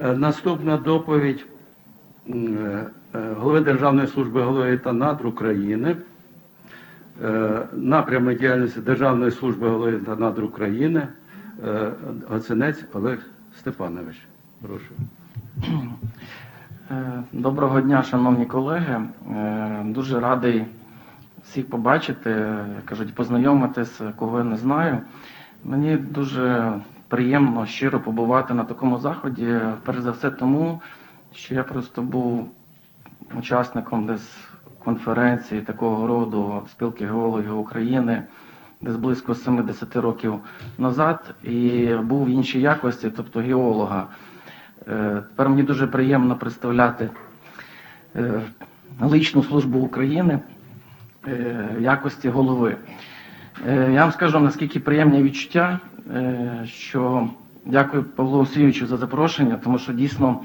Е, Наступна доповідь е, е, голови Державної служби голови та надр України. Напрямок діяльності Державної служби голови та надр України. Оценець Олег Степанович. Прошу. Доброго дня, шановні колеги. Дуже радий всіх побачити, кажуть, познайомитись, кого я не знаю. Мені дуже приємно щиро побувати на такому заході. Перш за все, тому що я просто був учасником десь конференції такого роду спілки геологів України десь близько 70 років назад і був в іншій якості, тобто геолога. Е, Тепер мені дуже приємно представляти е, личну службу України е, в якості голови. Я вам скажу, наскільки приємні відчуття, що дякую Павлу Осійовичу за запрошення, тому що дійсно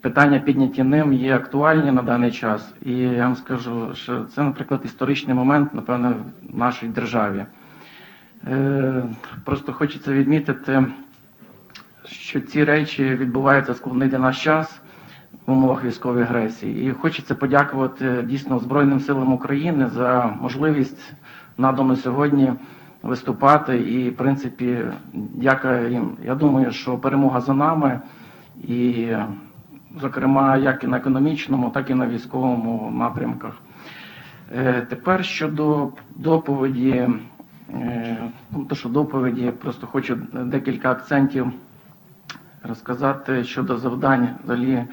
питання підняті ним є актуальні на даний час. І я вам скажу, що це, наприклад, історичний момент, напевно, в нашій державі. Е, Просто хочеться відмітити, що ці речі відбуваються складний для нас час в умовах військової агресії. І хочеться подякувати дійсно Збройним силам України за можливість надану сьогодні виступати. І, в принципі, дякую їм. Я думаю, що перемога за нами, і, зокрема, як і на економічному, так і на військовому напрямках. Е, Тепер щодо доповіді, е, ну, то що доповіді, просто хочу декілька акцентів розказати щодо завдань взагалі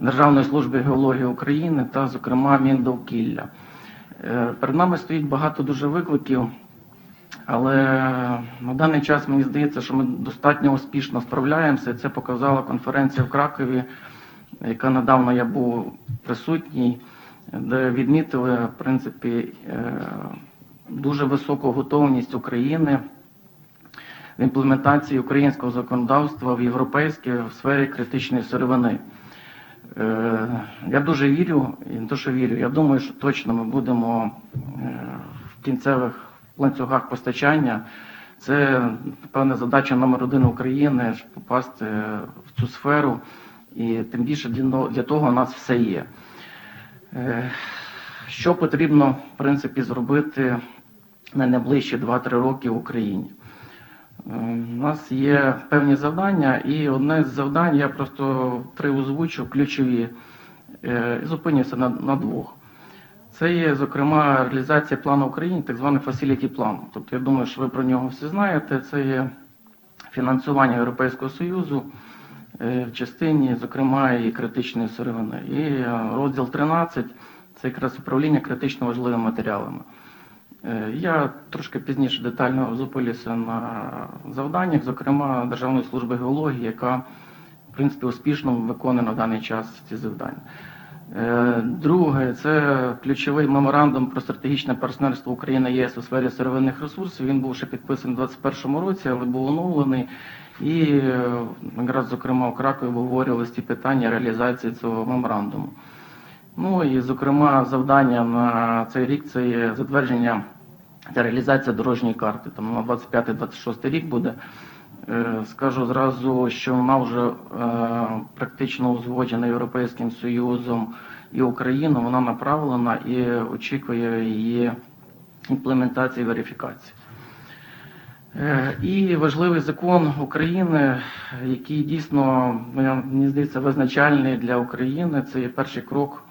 Державної служби геології України та, зокрема, Міндовкілля. Е, Перед нами стоїть багато дуже викликів, але на даний час мені здається, що ми достатньо успішно справляємося. Це показала конференція в Кракові, яка недавно я був присутній, де відмітили в принципі е, дуже високу готовність України в імплементації українського законодавства в європейське в сфері критичної сировини. Е, Я дуже вірю, і не то, що вірю, я думаю, що точно ми будемо е, в кінцевих ланцюгах постачання. Це, напевне, задача номер один України попасти в цю сферу, і тим більше для того у нас все є. Е, Що потрібно, в принципі, зробити на найближчі 2-3 роки в Україні? Е, У нас є певні завдання, і одне з завдань я просто три озвучу ключові. Е, і Зупинюся на, на двох. Це є, зокрема, реалізація плану України, так званий Facility план. Тобто, я думаю, що ви про нього всі знаєте. Це є фінансування Європейського Союзу е, в частині, зокрема, і критичної сировини. І е, розділ 13 це якраз управління критично важливими матеріалами. Е, Я трошки пізніше детально зупинюся на завданнях, зокрема Державної служби геології, яка в принципі успішно виконує на даний час ці завдання. Е, Друге, це ключовий меморандум про стратегічне партнерство України ЄС у сфері сировинних ресурсів. Він був ще підписаний у 2021 році, але був оновлений. І е, якраз, зокрема, у Кракові обговорювалися ті питання реалізації цього меморандуму. Ну і, зокрема, завдання на цей рік це є затвердження та реалізація дорожньої карти. Там на 25-26 рік буде. Е, Скажу зразу, що вона вже е, практично узгоджена Європейським Союзом і Україною. Вона направлена і очікує її імплементації і верифікації. Е, І важливий закон України, який дійсно, ну, мені здається, визначальний для України. Це є перший крок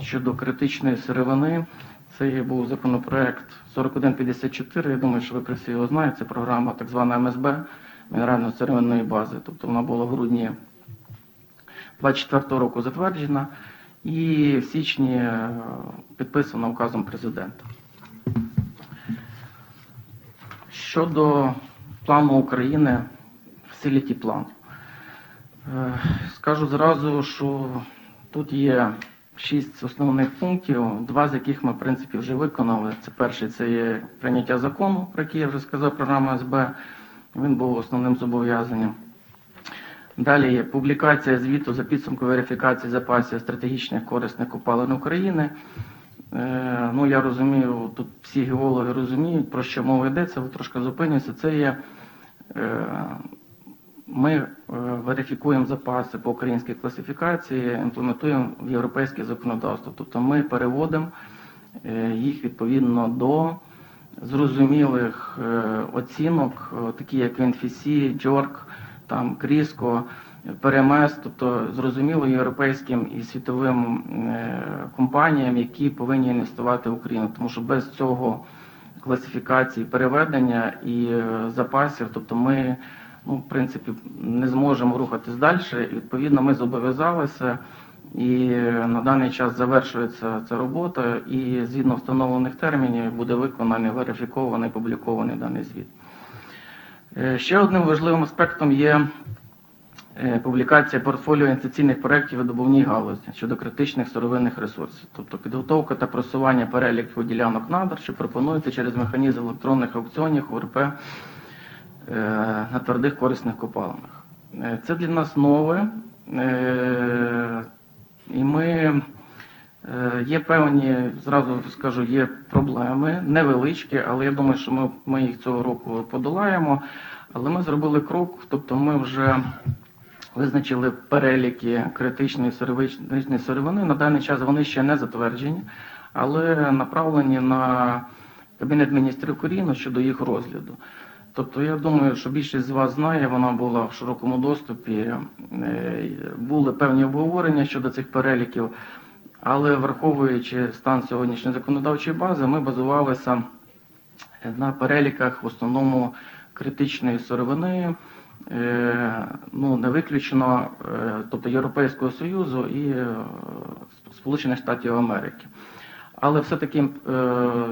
щодо критичної сировини. Це був законопроект 4154. Я думаю, що ви про всі його знаєте. Це програма так звана МСБ мінерально-сировинної бази. Тобто вона була в грудні 24 року затверджена і в січні е, підписана указом президента. Щодо плану України, Facility план. Е, Скажу зразу, що тут є шість основних пунктів, два з яких ми, в принципі, вже виконали. Це перший це є прийняття закону, про який я вже сказав, програма СБ. Він був основним зобов'язанням. Далі є публікація звіту за підсумку верифікації запасів стратегічних корисних копалин України. Е, Ну, я розумію, тут всі геологи розуміють, про що мова йдеться, але трошки зупинюся. Це є е, ми е, верифікуємо запаси по українській класифікації, імплементуємо в європейське законодавство. Тобто ми переводимо їх відповідно до зрозумілих е, оцінок, е, такі як NFC, Джорк, там Кріско, ПРМС, тобто зрозуміло європейським і світовим е, компаніям, які повинні інвестувати в Україну, тому що без цього класифікації переведення і запасів, тобто ми ну, в принципі не зможемо рухатись далі. Відповідно, ми зобов'язалися, і на даний час завершується ця робота, і згідно встановлених термінів буде виконаний, верифікований, публікований даний звіт. Е, Ще одним важливим аспектом є е, публікація портфоліо інвестиційних проєктів добувній галузі щодо критичних сировинних ресурсів, тобто підготовка та просування переліку ділянок надр, що пропонується через механізм електронних аукціонів УРП е, на твердих корисних копалинах. Це для нас нове, і ми е, є певні, зразу скажу, є проблеми, невеличкі, але я думаю, що ми, ми їх цього року подолаємо. Але ми зробили крок, тобто ми вже визначили переліки критичної сировичної сировини. На даний час вони ще не затверджені, але направлені на Кабінет міністрів Коріну щодо їх розгляду. Тобто, я думаю, що більшість з вас знає, вона була в широкому доступі. е, Були певні обговорення щодо цих переліків, але враховуючи стан сьогоднішньої законодавчої бази, ми базувалися на переліках в основному критичної сировини, е, ну не виключно, е, тобто Європейського Союзу і е, Сполучених Штатів Америки. Але все-таки е,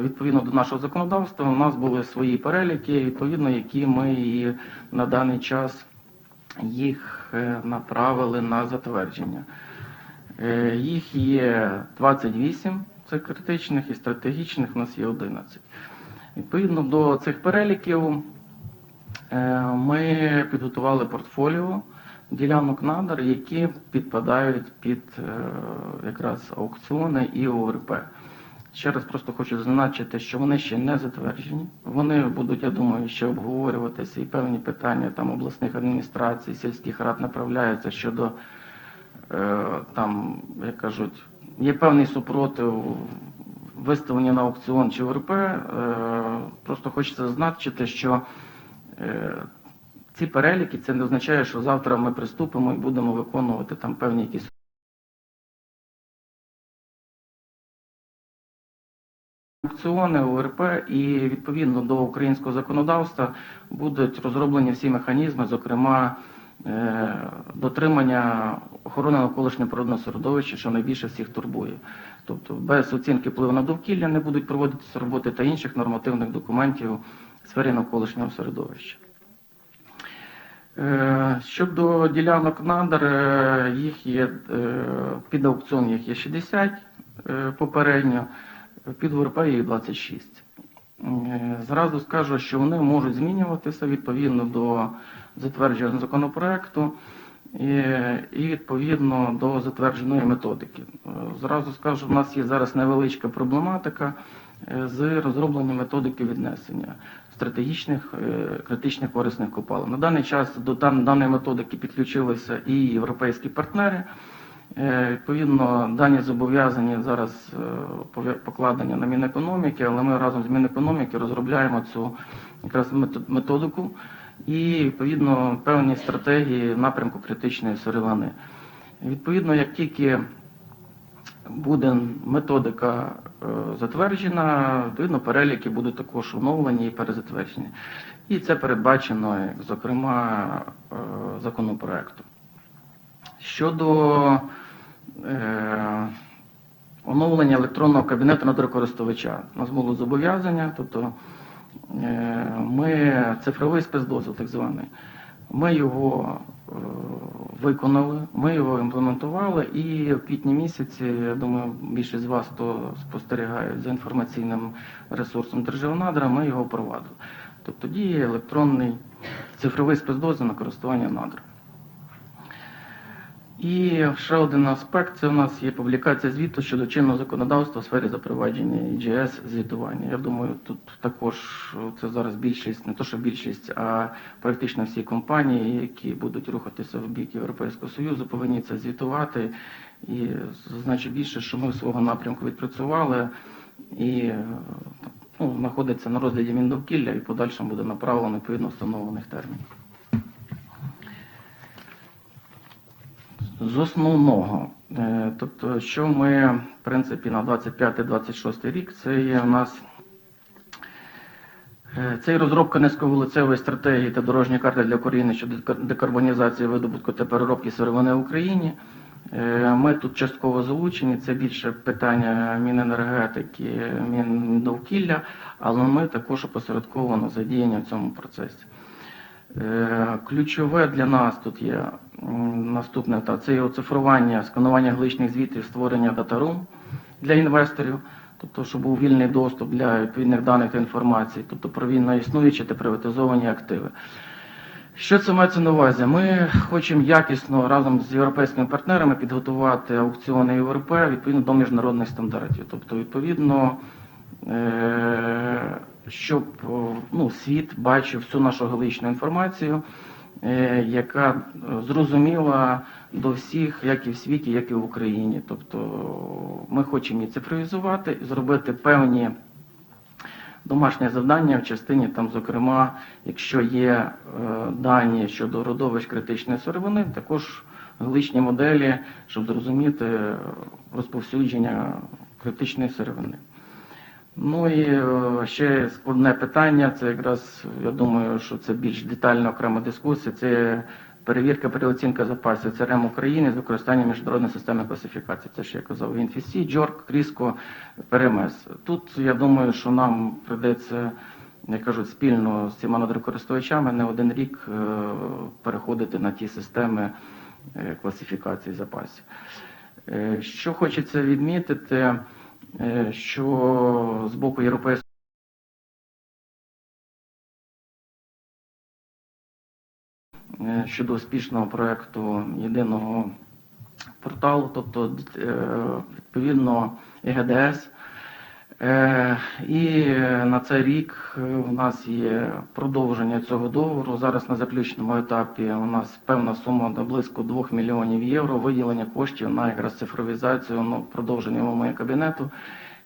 відповідно до нашого законодавства у нас були свої переліки, відповідно, які ми і на даний час їх е, направили на затвердження. Е, Їх є 28, це критичних і стратегічних, у нас є 11. Відповідно до цих переліків ми підготували портфоліо ділянок надр, які підпадають під якраз аукціони і ОРП. Ще раз просто хочу зазначити, що вони ще не затверджені. Вони будуть, я думаю, ще обговорюватися і певні питання там обласних адміністрацій, сільських рад направляються щодо е, там, як кажуть, є певний супротив виставлення на аукціон чи ВРП. Е, просто хочеться зазначити, що е, ці переліки це не означає, що завтра ми приступимо і будемо виконувати там певні якісь. Аукціони ОРП і відповідно до українського законодавства будуть розроблені всі механізми, зокрема е, дотримання охорони навколишнього природного середовища, що найбільше всіх турбує. Тобто без оцінки впливу на довкілля не будуть проводитися роботи та інших нормативних документів в сфері навколишнього середовища. Е, Щодо ділянок надр, е, їх є під аукціон їх є 60 е, попередньо, під ВРП їх 26. Е, Зразу скажу, що вони можуть змінюватися відповідно до затвердженого законопроекту і, і відповідно до затвердженої методики. Е, Зразу скажу, в нас є зараз невеличка проблематика е, з розробленням методики віднесення стратегічних е, критичних корисних копалин. На даний час до даної методики підключилися і європейські партнери. Е, Відповідно, дані зобов'язані зараз е, покладені на Мінекономіки, але ми разом з Мінекономіки розробляємо цю якраз методику і відповідно певні стратегії напрямку критичної сировини. Відповідно, як тільки буде методика е, затверджена, відповідно, переліки будуть також оновлені і перезатверджені. І це передбачено, зокрема, законопроектом. Щодо оновлення електронного кабінету надрокористувача, у нас було зобов'язання, тобто е, ми цифровий спецдозвіл, так званий. Ми його е, виконали, ми його імплементували, і в квітні місяці, я думаю, більшість з вас, хто спостерігають за інформаційним ресурсом Державнадра, ми його впровадили. Тобто діє електронний цифровий спецдозвіл на користування надр. І ще один аспект це у нас є публікація звіту щодо чинного законодавства у сфері запровадження EGS звітування. Я думаю, тут також це зараз більшість, не то що більшість, а практично всі компанії, які будуть рухатися в бік Європейського Союзу, повинні це звітувати. І значить більше, що ми свого напрямку відпрацювали і е, ну, знаходиться на розгляді Міндовкілля і подальшому буде направлено відповідно встановлених термінів. З основного, е, тобто, що ми, в принципі, на 25-26 рік, це є у нас е, це і розробка низьковулицевої стратегії та дорожньої карти для України щодо декарбонізації видобутку та переробки сировини в Україні. Е, Ми тут частково залучені, це більше питання Міненергетики, Міндовкілля, але ми також опосередковано задіяні в цьому процесі. Е, Ключове для нас тут є наступне. Це є оцифрування, сканування гличних звітів, створення датарум для інвесторів, тобто, щоб був вільний доступ для відповідних даних та інформації, тобто про вільно існуючі та приватизовані активи. Що це мається на увазі? Ми хочемо якісно разом з європейськими партнерами підготувати аукціони ЄВРП відповідно до міжнародних стандартів. Тобто, відповідно, е, щоб ну, світ бачив всю нашу галичну інформацію, е, яка е, зрозуміла до всіх, як і в світі, як і в Україні. Тобто ми хочемо її цифровізувати, зробити певні домашнє завдання в частині, там, зокрема, якщо є е, дані щодо родовищ критичної сировини, також гличні моделі, щоб зрозуміти розповсюдження критичної сировини. Ну і е, ще складне питання, це якраз, я думаю, що це більш детальна окрема дискусія, це перевірка переоцінка запасів ЦРМ України з використанням міжнародної системи класифікації. Це ж я казав, ІНФІСі, Джорк, Кріско, ПРМС. Тут я думаю, що нам прийдеться, як кажуть, спільно з цими надрокористувачами не один рік е, переходити на ті системи е, класифікації запасів. Що хочеться відмітити, що з боку Європейського е, щодо успішного проекту єдиного порталу, тобто е, відповідно ЕГДС. Е, І на цей рік е, у нас є продовження цього договору. Зараз на заключному етапі у нас певна сума до близько 2 мільйонів євро виділення коштів на якраз цифровізацію, ну, продовження мого кабінету.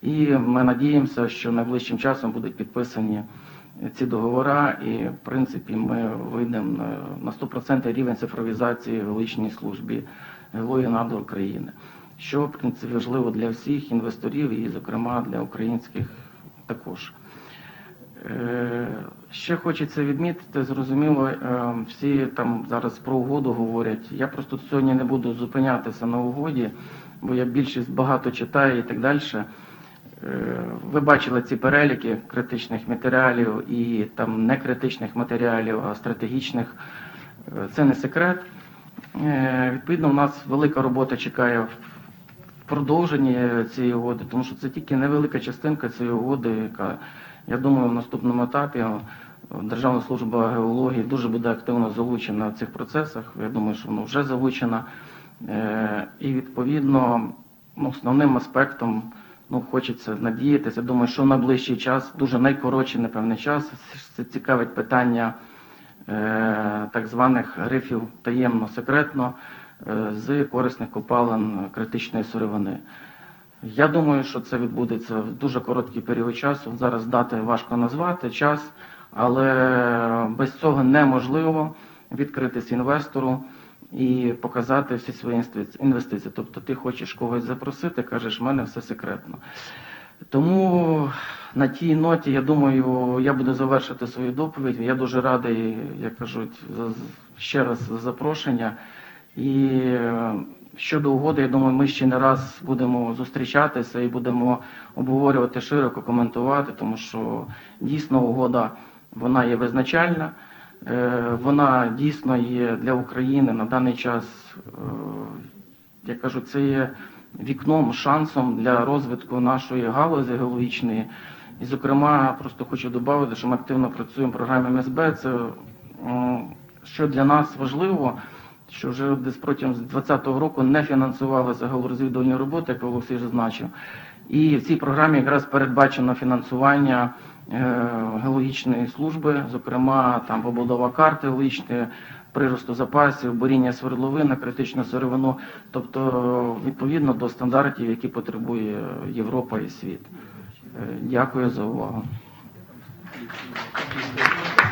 І ми надіємося, що найближчим часом будуть підписані ці договори, і в принципі ми вийдемо на- на 100% рівень цифровізації в величній службі надр України, що в важливо для всіх інвесторів і, зокрема, для українських також. Е, Ще хочеться відмітити, зрозуміло, е, всі там зараз про угоду говорять. Я просто сьогодні не буду зупинятися на угоді, бо я більшість багато читаю і так далі. Е, Ви бачили ці переліки критичних матеріалів і там не критичних матеріалів, а стратегічних. Це не секрет. Відповідно, у нас велика робота чекає продовженні цієї угоди, тому що це тільки невелика частинка цієї угоди, яка, я думаю, в наступному етапі Державна служба геології дуже буде активно залучена в цих процесах. Я думаю, що вона вже залучена. Е, І відповідно ну, основним аспектом ну, хочеться надіятися. Думаю, що в найближчий час, дуже найкоротший, напевне, час, це цікавить питання е, так званих грифів таємно секретно з корисних копалин критичної сировини. Я думаю, що це відбудеться в дуже короткий період часу. Зараз дати важко назвати час, але без цього неможливо відкритись інвестору і показати всі свої інвестиції. Тобто ти хочеш когось запросити, кажеш, в мене все секретно. Тому на тій ноті, я думаю, я буду завершити свою доповідь. Я дуже радий, як кажуть, ще раз за запрошення. І е, щодо угоди, я думаю, ми ще не раз будемо зустрічатися і будемо обговорювати широко, коментувати, тому що дійсно угода вона є визначальна. Е, Вона дійсно є для України на даний час, е, я кажу, це є вікном, шансом для розвитку нашої галузі геологічної. І, зокрема, просто хочу додати, що ми активно працюємо в програмі МСБ. Це що для нас важливо, що вже десь протягом 2020 року не фінансувалися галорозвідувальні роботи, як Олексій вже зазначив. І в цій програмі якраз передбачено фінансування е, геологічної служби, зокрема там побудова карти геологічної, приросту запасів, буріння свердловин, критичну сировину, тобто відповідно до стандартів, які потребує Європа і світ. Е, Дякую за увагу.